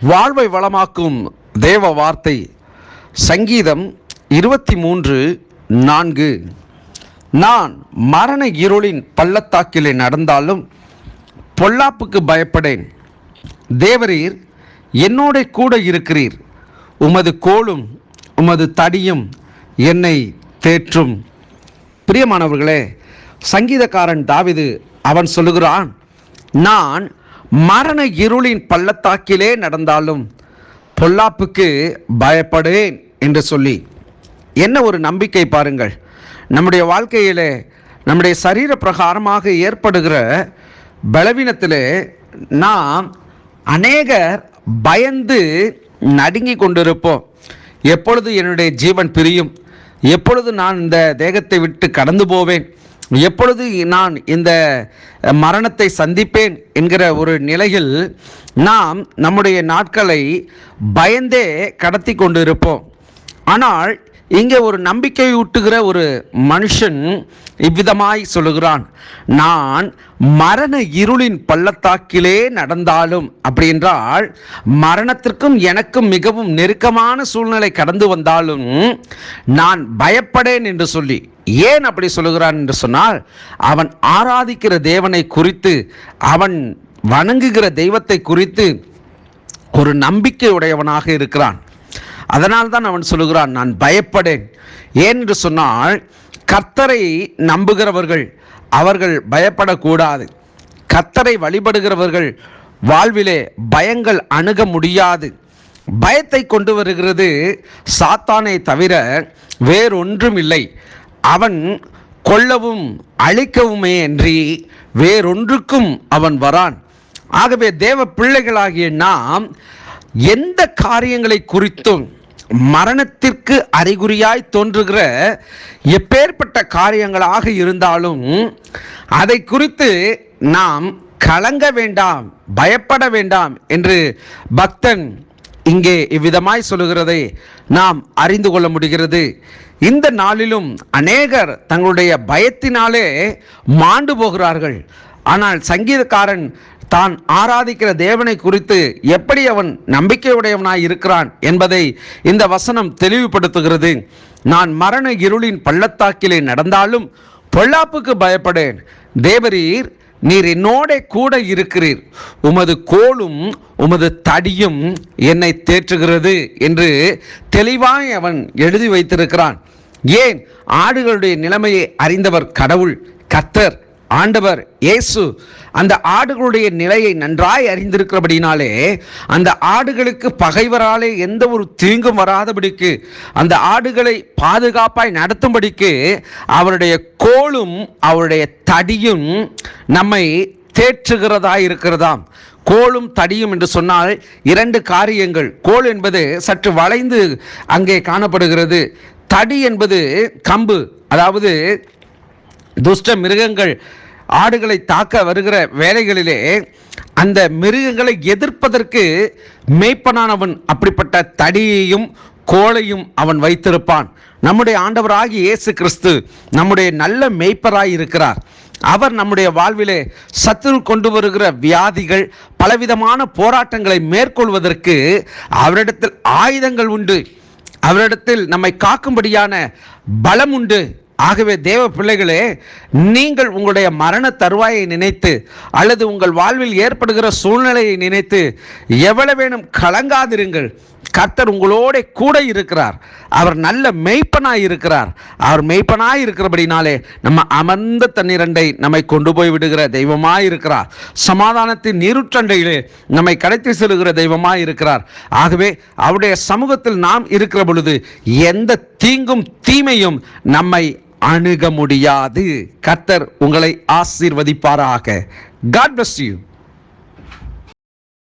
வாழ்வை வளமாக்கும் தேவ வார்த்தை சங்கீதம் இருபத்தி மூன்று நான்கு. நான் மரண இருளின் பள்ளத்தாக்கிலே நடந்தாலும் பொல்லாப்புக்கு பயப்படேன். தேவரீர் என்னோட கூட இருக்கிறீர். உமது கோலும் உமது தடியும் என்னை தேற்றும். பிரியமானவர்களே சங்கீதக்காரன் தாவிது அவன் சொல்லுகிறான் நான் மரண இருளின் பள்ளத்தாக்கிலே நடந்தாலும் பொல்லாப்புக்கு பயப்படுவேன் என்று சொல்லி என்ன ஒரு நம்பிக்கை பாருங்கள். நம்முடைய வாழ்க்கையிலே நம்முடைய சரீர பிரகாரமாக ஏற்படுகிற பலவீனத்திலே நாம் அநேகர் பயந்து நடுங்கி கொண்டிருப்போம். எப்பொழுது என்னுடைய ஜீவன் பிரியும்? எப்பொழுது நான் இந்த தேகத்தை விட்டு கடந்து போவேன்? எப்பொழுது நான் இந்த மரணத்தை சந்திப்பேன் என்கிற ஒரு நிலையில் நாம் நம்முடைய நாட்களை பயந்தே கடத்தி கொண்டு இருப்போம் ஆனால் இங்கே ஒரு நம்பிக்கை ஊட்டுகிற ஒரு மனுஷன் இவ்விதமாய் சொல்லுகிறான் நான் மரண இருளின் பள்ளத்தாக்கிலே நடந்தாலும் அப்படி என்றால் மரணத்திற்கும் எனக்கும் மிகவும் நெருக்கமான சூழ்நிலை கடந்து வந்தாலும் நான் பயப்படேன் என்று சொல்லி ஏன் அப்படி சொல்லுகிறான் என்று சொன்னால் அவன் ஆராதிக்கிற தேவனை குறித்து அவன் வணங்குகிற தெய்வத்தை குறித்து ஒரு நம்பிக்கை உடையவனாக இருக்கிறான். அதனால் தான் அவன் சொல்லுகிறான் நான் பயப்படேன். ஏன் என்று சொன்னால் கர்த்தரை நம்புகிறவர்கள் அவர்கள் பயப்படக்கூடாது. கர்த்தரை வழிபடுகிறவர்கள் வாழ்விலே பயங்கள் அணுக முடியாது. பயத்தை கொண்டு வருகிறது சாத்தானை தவிர வேறொன்றும் இல்லை அவன் கொல்லவும் அழிக்கவுமே அன்றி வேறொன்றுக்கும் அவன் வரான். ஆகவே தேவ பிள்ளைகளாகிய நாம் எந்த காரியங்களை குறித்தும் மரணத்திற்கு அறிகுறியாய் தோன்றுகிற எப்பேற்பட்ட காரியங்களாக இருந்தாலும் அதை குறித்து நாம் கலங்க வேண்டாம் பயப்பட வேண்டாம் என்று பக்தன் இங்கே இவ்விதமாய் சொல்லுகிறதை நாம் அறிந்து கொள்ள முடிகிறது. இந்த நாளிலும் அநேகர் தங்களுடைய பயத்தினாலே மாண்டு போகிறார்கள். ஆனால் சங்கீதக்காரன் தான் ஆராதிக்கிற தேவனை குறித்து எப்படி அவன் நம்பிக்கையுடையவனாய் இருக்கிறான் என்பதை இந்த வசனம் தெளிவுபடுத்துகிறது. நான் மரண இருளின் பள்ளத்தாக்கிலே நடந்தாலும் பொல்லாப்புக்கு பயப்படேன். தேவரீர் நீர் என்னோட கூட இருக்கிறீர். உமது கோலும் உமது தடியும் என்னை தேற்றுகிறது என்று தெளிவாய் அவன் எழுதி வைத்திருக்கிறான். ஏன்? ஆடுகளுடைய நிலைமையை அறிந்தவர் கடவுள் கத்தர் ஆண்டவர் இயேசு அந்த ஆடுகளுடைய நிலையை நன்றாய் அறிந்திருக்கிறபடினாலே அந்த ஆடுகளுக்கு பகைவராலே எந்த ஒரு தீங்கும் வராதபடிக்கு அந்த ஆடுகளை பாதுகாப்பாய் நடத்தும்படிக்கு அவருடைய கோலும் அவருடைய தடியும் நம்மை தேற்றுகிறதாய் இருக்கிறதாம். கோலும் தடியும் என்று சொன்னால் இரண்டு காரியங்கள். கோல் என்பது சற்று வளைந்து அங்கே காணப்படுகிறது. தடி என்பது கம்பு அதாவது துஷ்ட மிருகங்கள் ஆடுகளை தாக்க வருகிற வேலைகளிலே அந்த மிருகங்களை எதிர்ப்பதற்கு மேய்ப்பனானவன் அப்படிப்பட்ட தடியையும் கோலையும் அவன் வைத்திருப்பான். நம்முடைய ஆண்டவராகி இயேசு கிறிஸ்து நம்முடைய நல்ல மேய்ப்பராய் இருக்கிறார். அவர் நம்முடைய வாழ்விலே சத்துரு கொண்டு வருகிற வியாதிகள் பலவிதமான போராட்டங்களை மேற்கொள்வதற்கு அவரிடத்தில் ஆயுதங்கள் உண்டு. அவரிடத்தில் நம்மை காக்கும்படியான பலம் உண்டு. ஆகவே தேவ பிள்ளைகளே நீங்கள் உங்களுடைய மரண தருவாயை நினைத்து அல்லது உங்கள் வாழ்வில் ஏற்படுகிற சூழ்நிலையை நினைத்து எவ்வளவேனும் கலங்காதிருங்கள். கர்த்தர் உங்களோட கூட இருக்கிறார். அவர் நல்ல மெய்ப்பனாய் இருக்கிறார். அவர் மெய்ப்பனாய் இருக்கிறபடினாலே நம்ம அமர்ந்த தண்ணீரண்டை நம்மை கொண்டு போய் விடுகிற தெய்வமாய் இருக்கிறார். சமாதானத்தின் நீருற்றண்டையிலே நம்மை கடத்தி செல்கிற தெய்வமாய் இருக்கிறார். ஆகவே அவருடைய சமூகத்தில் நாம் இருக்கிற பொழுது எந்த தீங்கும் தீமையும் நம்மை அணுக முடியாது. கர்த்தர் உங்களை ஆசீர்வதிப்பாராக. God bless you